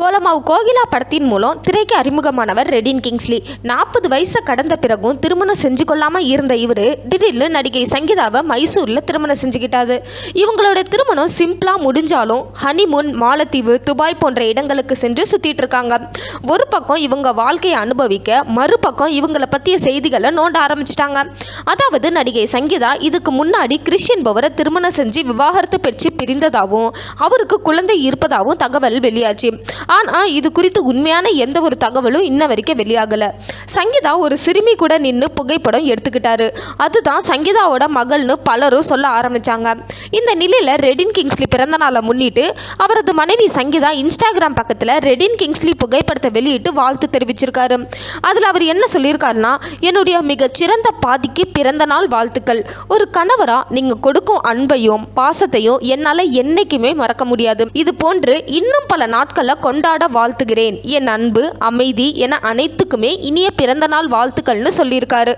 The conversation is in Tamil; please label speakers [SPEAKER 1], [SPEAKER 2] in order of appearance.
[SPEAKER 1] கோலமாவு கோகிலா படத்தின் மூலம் திரைக்கு அறிமுகமானவர் ரெடின் கிங்ஸ்லி. நாற்பது வயசை கடந்த பிறகும் திருமணம் செஞ்சு கொள்ளாமல் இருந்த இவர் திடீர்னு நடிகை சங்கீதாவை மைசூரில் திருமணம் செஞ்சுக்கிட்டாரு. இவங்களோட திருமணம் சிம்பிளாக முடிஞ்சாலும் ஹனிமூன் மாலத்தீவு துபாய் போன்ற இடங்களுக்கு சென்று சுற்றிட்டு இருக்காங்க. ஒரு பக்கம் இவங்க வாழ்க்கையை அனுபவிக்க மறுபக்கம் இவங்கள பற்றிய செய்திகளை நோண்ட ஆரம்பிச்சிட்டாங்க. அதாவது நடிகை சங்கீதா இதுக்கு முன்னாடி கிறிஷ் என்பவரை திருமணம் செஞ்சு விவாகரத்து பெற்று பிரிந்ததாகவும் அவருக்கு குழந்தை இருப்பதாகவும் தகவல் வெளியாச்சு. ஆனால் இது குறித்து உண்மையான எந்த ஒரு தகவலும் இன்ன வரைக்கும் வெளியாகலை. சங்கீதா ஒரு சிறுமி கூட நின்று புகைப்படம் எடுத்துக்கிட்டாரு. அதுதான் சங்கீதாவோட மகள்னு பலரும் சொல்ல ஆரம்பிச்சாங்க. இந்த நிலையில் ரெடின் கிங்ஸ்லி பிறந்த நாளை முன்னிட்டு அவரது மனைவி சங்கீதா இன்ஸ்டாகிராம் பக்கத்தில் ரெடின் கிங்ஸ்லி புகைப்படத்தை வெளியிட்டு வாழ்த்து தெரிவிச்சிருக்காரு. அதில் அவர் என்ன சொல்லியிருக்காருன்னா என்னுடைய மிகச்சிறந்த பாதிக்கு பிறந்த நாள் வாழ்த்துக்கள். ஒரு கணவராக நீங்கள் கொடுக்கும் அன்பையும் பாசத்தையும் என்னால் என்றைக்குமே மறக்க முடியாது. இது போன்று இன்னும் பல நாட்களை கொண்டாட வாழ்த்துகிறேன். என் அன்பு அமைதி என அனைத்துக்குமே இனிய பிறந்தநாள் வாழ்த்துக்கள்னு சொல்லியிருக்காரு.